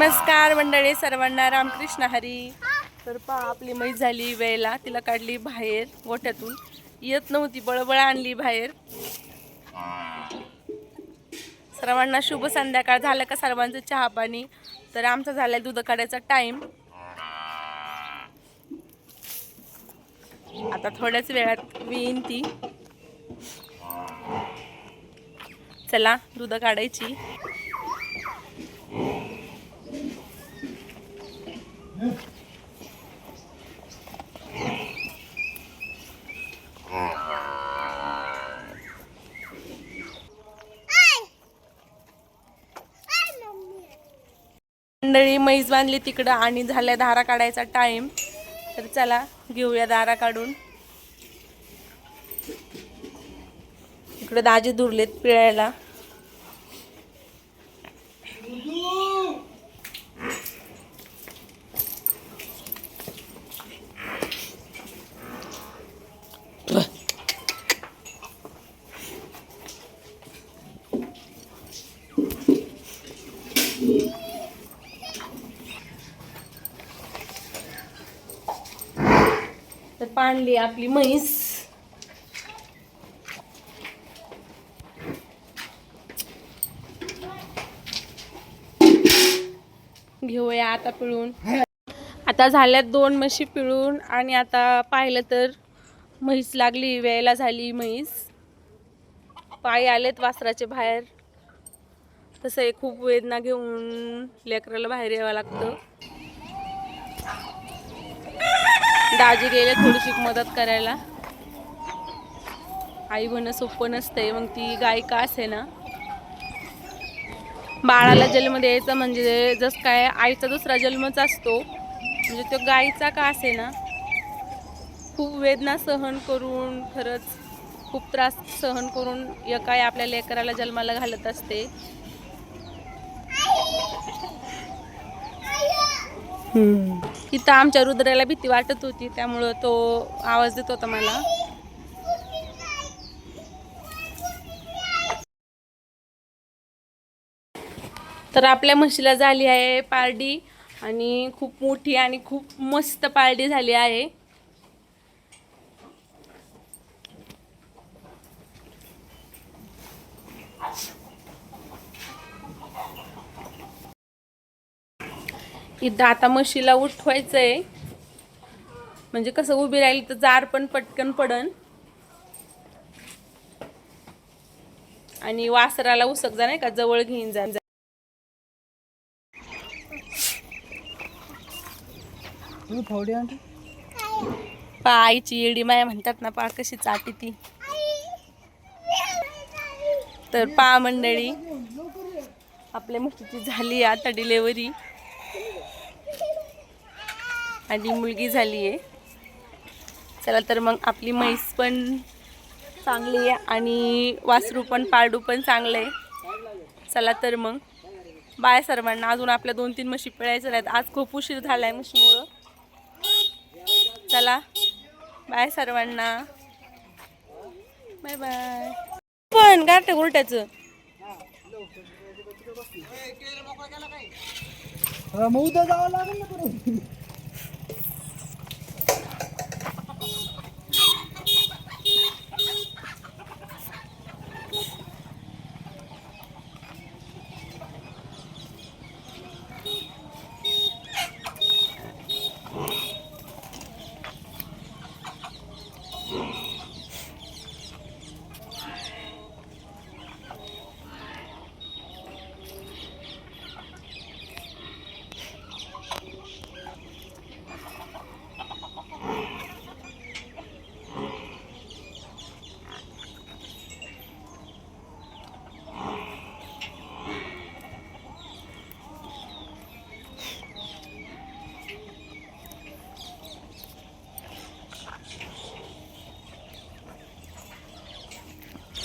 नमस्कार मंडळी सर्वांना रामकृष्ण हरी. तर पहा आपली मैस झाली वेळेला. तिला काढली बाहेर गोठ्यातून. येत नव्हती बळबळ आणली बाहेर. सर्वांना शुभ संध्याकाळ. झालं का सर्वांचं चहा पाणी? तर आमचा झालाय दूध काढायचा टाईम आता थोड्याच वेळात येईन ती. चला दूध काढायची. मंडळी म्हैस बांधली तिकडं आणि झाल्या धारा काढायचा टाइम तर चला घेऊया दारा काढून. इकडे दाजी धुरलेत पिळायला. आणली पाणली आपली म्हैस. घेऊया आता पिळून. आता झाल्यात दोन म्हशी पिळून आणि आता पाहिलं तर म्हैस लागली वेळेला झाली म्हैस. पाय आलेत वासराचे बाहेर. तसं खूप वेदना घेऊन लेकराला बाहेर यावं लागतं. दाजी गेले थोडीशी मदत करायला. आई म्हणणं सोपं नसतंय मग ती गाय का असे ना. बाळाला जन्म द्यायचा म्हणजे जस काय आईचा दुसरा जन्मच असतो म्हणजे तो गायीचा का असे ना. खूप वेदना सहन करून खरंच खूप त्रास सहन करून एकाय आपल्या लेकराला जन्माला घालत असते. इथं आमच्या रुद्राला भीती वाटत होती त्यामुळं तो आवाज देत होता मला. तर आपल्या म्हशीला झाली आहे पारडी आणि खूप मोठी आणि खूप मस्त पारडी झाली आहे. इथं आता म्हशीला उठवायचं आहे म्हणजे कसं उभी राहिली तर जार पण पटकन पडन. आणि वासराला उसक जा नाही का जवळ घेऊन जा. आईची येडी माया म्हणतात ना पा कशी चाटी ती. तर पा मंडळी आपल्या मुलीची झाली आता डिलेवरी आणि मुलगी झाली आहे चला तर मग आपली म्हैस पण चांगली आहे आणि वासरू पण पारडू पण चांगलं आहे. चला तर मग. बाय सर्वांना. अजून आपल्या दोन तीन म्हशी पिळायचं नाहीत. आज खूप उशीर झाला आहे म्हशीमुळं. चला. बाय सर्वांना. Bye bye. पण गाठ उलट्याचं. मग उद्या जावं लागेल ना Yeah.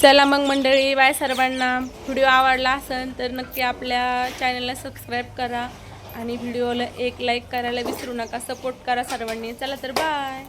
चला मग मंडळी बाय सर्वांना. व्हिडिओ आवडला असेल तर नक्की आपल्या चॅनलला सबस्क्राईब करा आणि व्हिडिओला एक लाईक करायला विसरू नका. सपोर्ट करा सर्वांनी. चला तर बाय